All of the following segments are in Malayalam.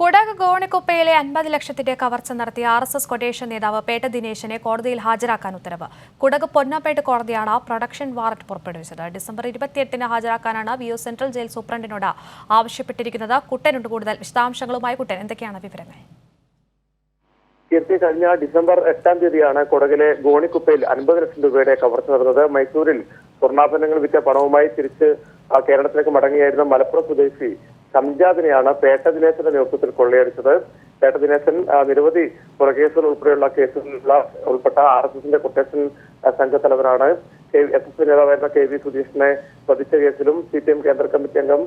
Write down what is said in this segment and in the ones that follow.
കുടക് ഗോണിക്കുപ്പയിലെ അൻപത് ലക്ഷത്തിന്റെ കവർച്ച നടത്തിയ ആർ എസ് എസ് കൊട്ടേഷൻ നേതാവ് പേട്ട ദിനേശിനെ കോടതിയിൽ ഹാജരാക്കാൻ ഉത്തരവ്. കുടക് പൊന്നപ്പേട്ട് കോടതിയാണ് പ്രൊഡക്ഷൻ വാറന്റ് പുറപ്പെടുവിച്ചത്. ഡിസംബർ ഇരുപത്തിയെട്ടിന് ഹാജരാക്കാനാണ് വി സെൻട്രൽ ജയിൽ സൂപ്രണ്ടിനോട് ആവശ്യപ്പെട്ടിരിക്കുന്നത്. കുട്ടനുണ്ട് കൂടുതൽ വിശദാംശങ്ങളുമായി കുട്ടൻ എന്തൊക്കെയാണ് വിവരങ്ങൾ? കീർത്തി കഴിഞ്ഞ ഡിസംബർ എട്ടാം തീയതിയാണ് കൊടകിലെ ഗോണിക്കുപ്പയിൽ അൻപത് ലക്ഷം രൂപയുടെ കവർച്ച നടന്നത്. മൈസൂരിൽ സ്വർണാഭരണങ്ങൾ വിറ്റ പണവുമായി തിരിച്ച് കേരളത്തിലേക്ക് മടങ്ങിയായിരുന്ന മലപ്പുറം സ്വദേശി സംജാദിനെയാണ് പേട്ട ദിനേശന്റെ നേതൃത്വത്തിൽ കൊള്ളയടിച്ചത്. പേട്ട ദിനേശൻ നിരവധി പുറകേസുകൾ ഉൾപ്പെടെയുള്ള കേസുകളിലുള്ള ഉൾപ്പെട്ട ആർ എസ് എസിന്റെ കൊട്ടേഷൻ സംഘ സംഘത്തലവനാണ് എസ് എസ് പി നേതാവായിരുന്ന കെ വി സുധീഷിനെ വധിച്ച കേസിലും സി പി എം കേന്ദ്ര കമ്മിറ്റി അംഗം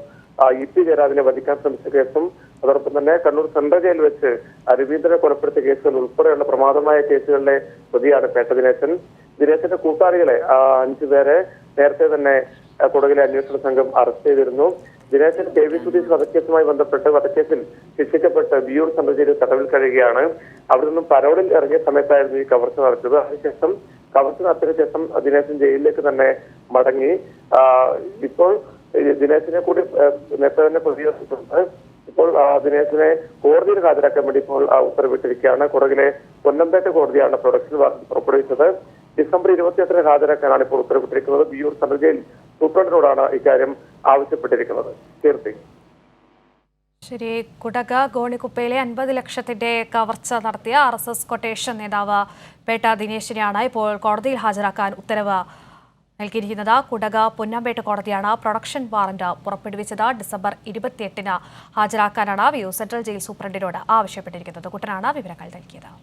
ഇ പി ജയരാജിനെ വധിക്കാൻ ശ്രമിച്ച കേസും അതോടൊപ്പം തന്നെ കണ്ണൂർ സെൻട്രൽ ജയിൽ വെച്ച് രവീന്ദ്രനെ കൊലപ്പെടുത്തിയ കേസുകൾ ഉൾപ്പെടെയുള്ള പ്രമാദമായ കേസുകളിലെ പ്രതിയാണ് പേട്ട ദിനേശൻ. ദിനേശന്റെ കൂട്ടാളികളെ അഞ്ചുപേരെ നേരത്തെ തന്നെ കുടകിലെ അന്വേഷണ സംഘം അറസ്റ്റ് ചെയ്തിരുന്നു. ദിനേശൻ കെ വി സുധീഷ് വധക്കേസുമായി ബന്ധപ്പെട്ട് വധക്കേസിൽ ശിക്ഷിക്കപ്പെട്ട് വിയൂർ സന്ദർശിച്ച് തടവിൽ കഴിയുകയാണ്. അവിടെ നിന്നും പരോളിൽ ഇറങ്ങിയ സമയത്തായിരുന്നു ഈ കവർച്ച നടത്തിയത്. അതിനുശേഷം കവർച്ച നടത്തിയ ശേഷം ദിനേശൻ ജയിലിലേക്ക് തന്നെ മടങ്ങി. ഇപ്പോൾ ദിനേശിനെ കൂടി നേരത്തെ തന്നെ പ്രതികരിച്ചിട്ടുണ്ട് ഇപ്പോൾ ദിനേശിനെ കോടതിയിൽ ഹാജരാക്കാൻ വേണ്ടി ഇപ്പോൾ ഉത്തരവിട്ടിരിക്കുകയാണ്. കുറകിലെ കൊല്ലംപേട്ട കോടതിയാണ് പ്രൊഡക്ഷൻ പുറപ്പെടുവിച്ചത്. ഡിസംബർ ഇരുപത്തിയെട്ടിന് ഹാജരാക്കാനാണ് ഇപ്പോൾ ഉത്തരവിട്ടിരിക്കുന്നത്. വിയൂർ സെൻട്രൽ സൂപ്രണ്ടിനോടാണ് ഇക്കാര്യം ആവശ്യപ്പെട്ടിരിക്കുന്നത്. കീർത്തി ശരി കുടക ഗോണിക്കുപ്പയിലെ അൻപത് ലക്ഷത്തിന്റെ കവർച്ച നടത്തിയ ആർ എസ് എസ് കൊട്ടേഷൻ നേതാവ് പേട്ട ദിനേശിനെയാണ് ഇപ്പോൾ കോടതിയിൽ ഹാജരാക്കാൻ ഉത്തരവ് നൽകിയിരിക്കുന്നത്. കുടക പൊന്നാമ്പേട്ട് കോടതിയാണ് പ്രൊഡക്ഷൻ വാറന്റ് പുറപ്പെടുവിച്ചത്. ഡിസംബർ ഇരുപത്തിയെട്ടിന് ഹാജരാക്കാനാണ് വ്യൂ സെൻട്രൽ ജയിൽ സൂപ്രണ്ടിനോട് ആവശ്യപ്പെട്ടിരിക്കുന്നത്. കുട്ടനാണ് വിവരങ്ങൾ നൽകിയത്.